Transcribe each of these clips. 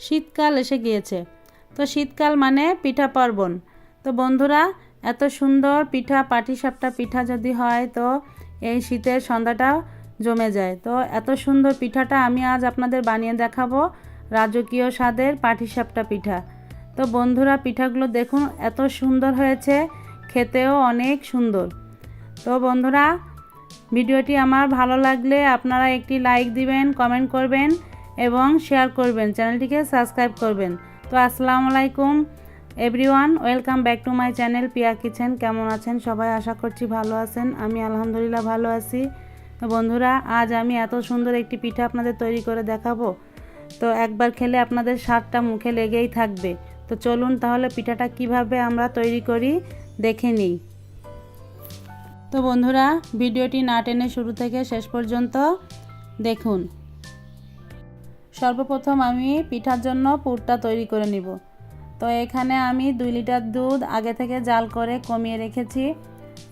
শীতকাল এসে গিয়েছে। তো শীতকাল মানে পিঠা পার্বণ। তো বন্ধুরা, এত সুন্দর পিঠা, পাটিসাপটা পিঠা যদি হয়, তো এই শীতের সন্ধ্যাটা জমে যায়। তো এত সুন্দর পিঠাটা আমি আজ আপনাদের বানিয়ে দেখাবো রাজকীয় স্বাদের পাটিসাপটা পিঠা। তো বন্ধুরা, পিঠাগুলো দেখুন, এত সুন্দর হয়েছে, খেতেও অনেক সুন্দর। তো বন্ধুরা, ভিডিওটি আমার ভালো লাগলে আপনারা একটি লাইক দিবেন, কমেন্ট করবেন। এবং শেয়ার করবেন। চ্যানেলটিকে সাবস্ক্রাইব করবেন। তো আসসালামু আলাইকুম। Everyone welcome back to my channel Piya kitchen কেমন আছেন? সবাই আশা করছি ভালো আছেন। আমি আলহামদুলিল্লাহ ভালো আছি। বন্ধুরা, আজ আমি এত সুন্দর একটি পিঠা আপনাদের তৈরি করে দেখাবো। তো একবার খেলে আপনাদের স্বাদটা মুখে লেগেই থাকবে। তো চলুন তাহলে পিঠাটা কীভাবে আমরা তৈরি করি, দেখে নিই। তো বন্ধুরা, ভিডিওটি না টেনে শুরু থেকে শেষ পর্যন্ত দেখুন। সর্বপ্রথম আমি পিঠার জন্য পুরটা তৈরি করে নিব। তো এখানে আমি দুই লিটার দুধ আগে থেকে জাল করে কমিয়ে রেখেছি।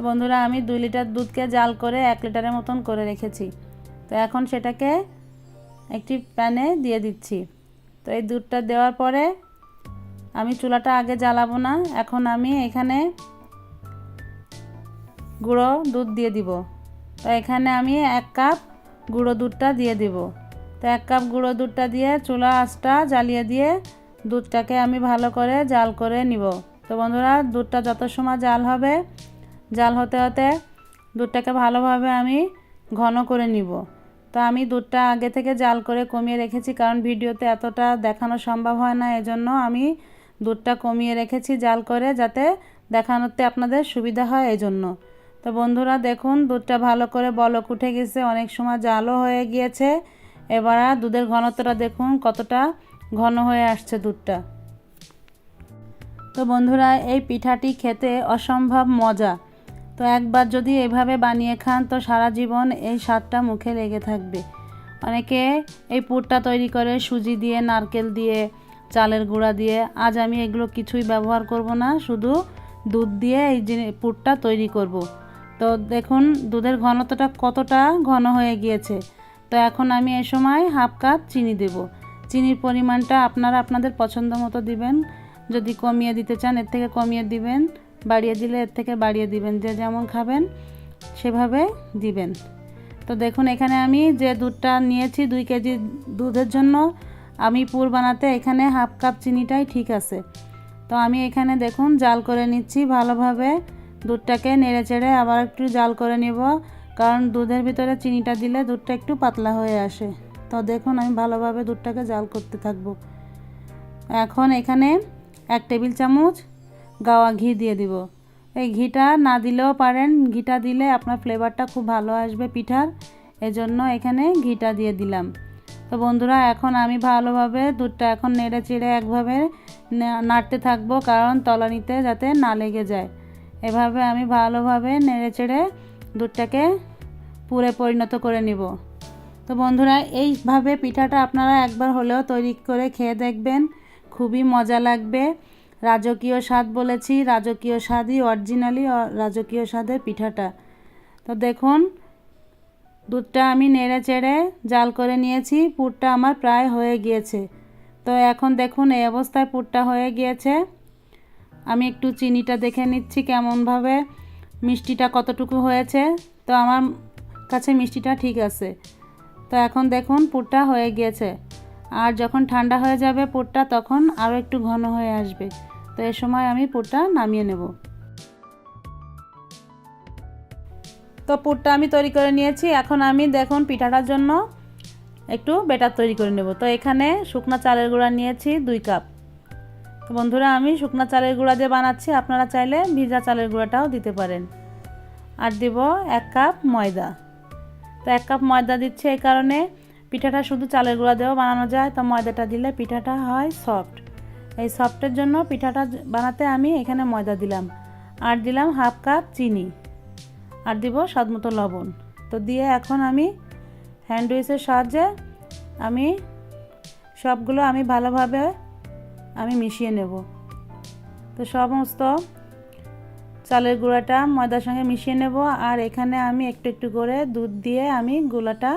বন্ধুরা, আমি দুই লিটার দুধকে জাল করে এক লিটারের মতন করে রেখেছি। তো এখন সেটাকে একটি প্যানে দিয়ে দিচ্ছি। তো এই দুধটা দেওয়ার পরে আমি চুলাটা আগে জ্বালাবো না, এখন আমি এখানে গুঁড়ো দুধ দিয়ে দিব। তো এখানে আমি এক কাপ গুঁড়ো দুধটা দিয়ে দিব। তো এক কাপ গুঁড়ো দুধটা দিয়ে চুলা আঁচটা জ্বালিয়ে দিয়ে দুধটাকে আমি ভালো করে জাল করে নিব। তো বন্ধুরা, দুধটা যত সময় জাল হবে, জাল হতে হতে দুধটাকে ভালোভাবে আমি ঘন করে নিব। তো আমি দুধটা আগে থেকে জাল করে কমিয়ে রেখেছি, কারণ ভিডিওতে এতটা দেখানো সম্ভব হয় না, এজন্য আমি দুধটা কমিয়ে রেখেছি জাল করে যাতে দেখানোতে আপনাদের সুবিধা হয় এজন্য। তো বন্ধুরা, দেখুন, দুধটা ভালো করে বলক উঠে গেছে, অনেক সময় জালও হয়ে গিয়েছে। এবার দুধের ঘনত্বটা দেখুন, কতটা ঘন হয়ে আসছে দুধটা। তো বন্ধুরা, এই পিঠাটি খেতে অসম্ভব মজা। তো একবার যদি এভাবে বানিয়ে খান, তো সারা জীবন এই স্বাদটা মুখে লেগে থাকবে। অনেকে এই পুরটা তৈরি করে সুজি দিয়ে, নারকেল দিয়ে, চালের গুঁড়া দিয়ে। আজ আমি এগুলো কিছুই ব্যবহার করব না, শুধু দুধ দিয়ে এই যে পুরটা তৈরি করব। তো দেখুন, দুধের ঘনত্বটা কতটা ঘন হয়ে গিয়েছে। তো এখন আমি এ সময় হাফ কাপ চিনি দেব। চিনির পরিমাণটা আপনারা আপনাদের পছন্দ মতো দিবেন। যদি কমিয়ে দিতে চান, এর থেকে কমিয়ে দিবেন। বাড়িয়ে দিলে এর থেকে বাড়িয়ে দিবেন। যে যেমন খাবেন, সেভাবে দিবেন। তো দেখুন, এখানে আমি যে দুধটা নিয়েছি, দুই কেজি দুধের জন্য, আমি পুর বানাতে এখানে হাফ কাপ চিনিটাই ঠিক আছে। তো আমি এখানে দেখুন, জাল করে নিচ্ছি ভালোভাবে। দুধটাকে নেড়ে চেড়ে আবার একটু জাল করে নিব। কারণ দুধের ভিতরে চিনিটা দিলে দুধটা একটু পাতলা হয়ে আসে। তো দেখুন, আমি ভালোভাবে দুধটাকে জাল করতে থাকব। এখন এখানে এক টেবিল চামচ গাওয়া ঘি দিয়ে দিব। এই ঘিটা না দিলেও পারেন। ঘিটা দিলে আপনার ফ্লেভারটা খুব ভালো আসবে পিঠার। এজন্য এখানে ঘিটা দিয়ে দিলাম। তো বন্ধুরা, এখন আমি ভালোভাবে দুধটা এখন নেড়ে চেড়ে একভাবে নাড়তে থাকব, কারণ তলানিতে যাতে না লেগে যায়। এভাবে আমি ভালোভাবে নেড়ে চেড়ে দুধটাকে পুরে পরিণত করে নিব। তো বন্ধুরা, এইভাবে পিঠাটা আপনারা একবার হলেও তৈরি করে খেয়ে দেখবেন। খুবই মজা লাগবে। রাজকীয় স্বাদ বলেছি, রাজকীয় স্বাদই অরিজিনালি রাজকীয় স্বাদের পিঠাটা। তো দেখুন, দুধটা আমি নেড়ে চেড়ে জাল করে নিয়েছি, পুরটা আমার প্রায় হয়ে গিয়েছে। তো এখন দেখুন, এই অবস্থায় পুরটা হয়ে গিয়েছে। আমি একটু চিনিটা দেখে নিচ্ছি কেমনভাবে। মিষ্টিটা কতটুকু হয়েছে? তো আমার কাছে মিষ্টিটা ঠিক আছে। তো এখন দেখুন, পুরটা হয়ে গিয়েছে। আর যখন ঠান্ডা হয়ে যাবে পুরটা, তখন আরও একটু ঘন হয়ে আসবে। তো এ সময় আমি পুরটা নামিয়ে নেব। তো পুরটা আমি তৈরি করে নিয়েছি। এখন আমি দেখুন, পিঠাটার জন্য একটু বেটার তৈরি করে নেব। তো এখানে শুকনা চালের গুঁড়া নিয়েছি দুই কাপ। তো বন্ধুরা, আমি শুকনা চালের গুঁড়া দিয়ে বানাচ্ছি। আপনারা চাইলে ভিজা চালের গুঁড়াটাও দিতে পারেন। আর দেব এক কাপ ময়দা। তো এক কাপ ময়দা দিচ্ছে এই কারণে পিঠাটা শুধু চালের গুঁড়া দিয়েও বানানো যায়। তো ময়দাটা দিলে পিঠাটা হয় সফট এই সফটের জন্য পিঠাটা বানাতে আমি এখানে ময়দা দিলাম। আর দিলাম হাফ কাপ চিনি। আর দিব স্বাদ মতো লবণ। তো দিয়ে এখন আমি হ্যান্ড উইচের সাহায্যে আমি সবগুলো আমি ভালোভাবে আমি মিশিয়ে নেব। তো সমস্ত চালের গুঁড়াটা ময়দার সঙ্গে মিশিয়ে নেব আর এখানে আমি একটু একটু করে দুধ দিয়ে আমি গুলাটা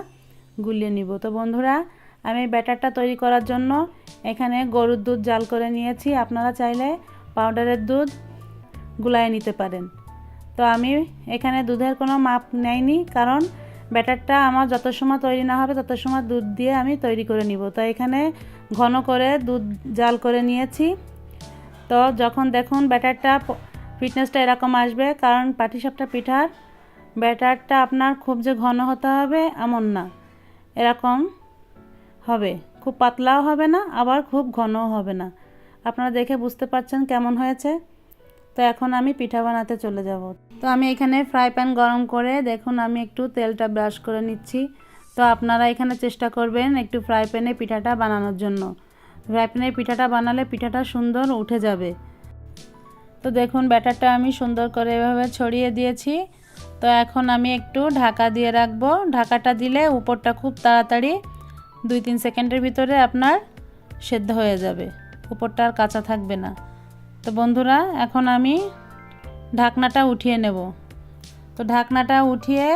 গুলিয়ে নিব। তো বন্ধুরা, আমি ব্যাটারটা তৈরি করার জন্য এখানে গরুর দুধ জাল করে নিয়েছি। আপনারা চাইলে পাউডারের দুধ গুলায় নিতে পারেন। তো আমি এখানে দুধের কোনো মাপ নেয়নি কারণ ব্যাটারটা আমার যত সময় তৈরি না হবে তত সময় দুধ দিয়ে আমি তৈরি করে নিব। তো এখানে ঘন করে দুধ জাল করে নিয়েছি। তো যখন দেখুন ব্যাটারটা ফিটনেসটা এরকম আসবে, কারণ পাটিসাপটা পিঠার ব্যাটারটা আপনার খুব যে ঘন হতে হবে এমন না। এরকম হবে। খুব পাতলাও হবে না, আবার খুব ঘনও হবে না। আপনারা দেখে বুঝতে পারছেন কেমন হয়েছে? তো এখন আমি পিঠা বানাতে চলে যাব। তো আমি এখানে ফ্রাই প্যান গরম করে, দেখুন আমি একটু তেলটা ব্রাশ করে নিচ্ছি। তো আপনারা এখানে চেষ্টা করবেন একটু ফ্রাই প্যানে পিঠাটা বানানোর জন্য। ফ্রাই প্যানে পিঠাটা বানালে পিঠাটা সুন্দর উঠে যাবে। তো দেখুন, ব্যাটারটা আমি সুন্দর করে এভাবে ছড়িয়ে দিয়েছি। তো এখন আমি একটু ঢাকা দিয়ে রাখব। ঢাকাটা দিলে উপরটা খুব তাড়াতাড়ি দুই তিন সেকেন্ডের ভিতরে আপনার সেদ্ধ হয়ে যাবে। উপরটা আর কাঁচা থাকবে না। তো বন্ধুরা, এখন আমি ঢাকনাটা উঠিয়ে নেব। তো ঢাকনাটা উঠিয়ে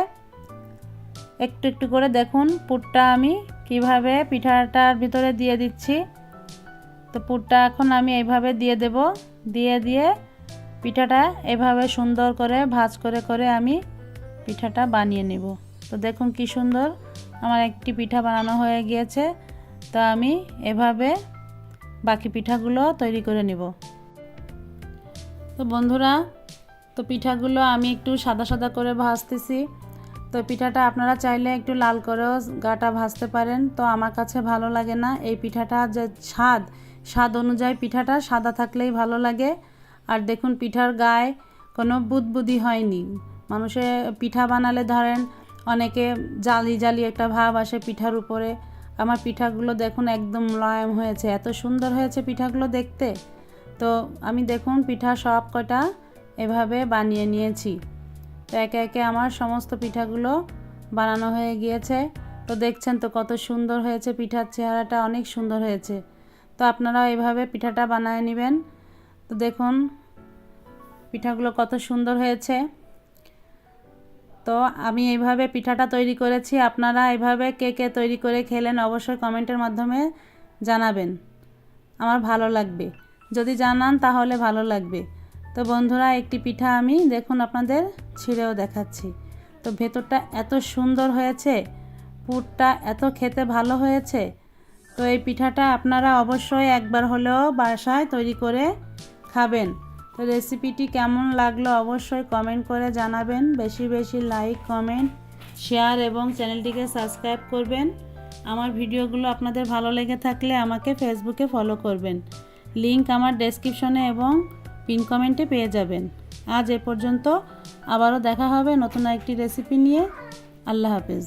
একটু একটু করে দেখুন, পুরটা আমি কীভাবে পিঠাটার ভিতরে দিয়ে দিচ্ছি। তো পুরটা এখন আমি এইভাবে দিয়ে দেব। দিয়ে দিয়ে পিঠাটা এভাবে সুন্দর করে ভাজ করে করে আমি পিঠাটা বানিয়ে নেব। তো দেখুন কি সুন্দর আমার একটি পিঠা বানানো হয়ে গিয়েছে। তো আমি এভাবে বাকি পিঠাগুলো তৈরি করে নেব। তো বন্ধুরা, তো পিঠাগুলো আমি একটু সাদা সাদা করে ভাজতেছি। তো পিঠাটা আপনারা চাইলে একটু লাল করেও গাটা ভাজতে পারেন। তো আমার কাছে ভালো লাগে না এই পিঠাটা যে স্বাদ স্বাদ অনুযায়ী পিঠাটা সাদা থাকলেই ভালো লাগে। আর দেখুন পিঠার গায়ে কোনো বুদবুদি হয়নি। মানুষে পিঠা বানালে ধরেন অনেকে জালি জালি একটা ভাব আসে পিঠার উপরে। আমার পিঠাগুলো দেখুন একদম মোলায়েম হয়েছে। এত সুন্দর হয়েছে পিঠাগুলো দেখতে। তো আমি দেখুন পিঠা সব কটা এভাবে বানিয়ে নিয়েছি। তো একে একে আমার সমস্ত পিঠাগুলো বানানো হয়ে গিয়েছে। তো দেখছেন তো কত সুন্দর হয়েছে পিঠার চেহারাটা, অনেক সুন্দর হয়েছে। তো আপনারা এভাবে পিঠাটা বানায় নেবেন। তো দেখুন, পিঠাগুলো কত সুন্দর হয়েছে। তো আমি এইভাবে পিঠাটা তৈরি করেছি। আপনারা এইভাবে কে কে তৈরি করে খেলেন অবশ্যই কমেন্টের মাধ্যমে জানাবেন। আমার ভালো লাগবে। যদি জানান তাহলে ভালো লাগবে। তো বন্ধুরা, একটি পিঠা আমি দেখুন আপনাদের ছিঁড়েও দেখাচ্ছি। তো ভেতরটা এত সুন্দর হয়েছে, পুরটা এত খেতে ভালো হয়েছে। তো এই পিঠাটা আপনারা অবশ্যই একবার হলেও বাসায় তৈরি করে খাবেন তো রেসিপিটি কেমন লাগল অবশ্যই কমেন্ট করে জানাবেন। বেশি বেশি লাইক, কমেন্ট, শেয়ার এবং চ্যানেলটিকে সাবস্ক্রাইব করবেন। আমার ভিডিওগুলো আপনাদের ভালো লেগে থাকলে আমাকে ফেসবুকে ফলো করবেন। লিংক আমার ডেসক্রিপশনে এবং পিন কমেন্টে পেয়ে যাবেন। আজ এ পর্যন্ত আবারও দেখা হবে নতুন একটি রেসিপি নিয়ে। আল্লাহ হাফেজ।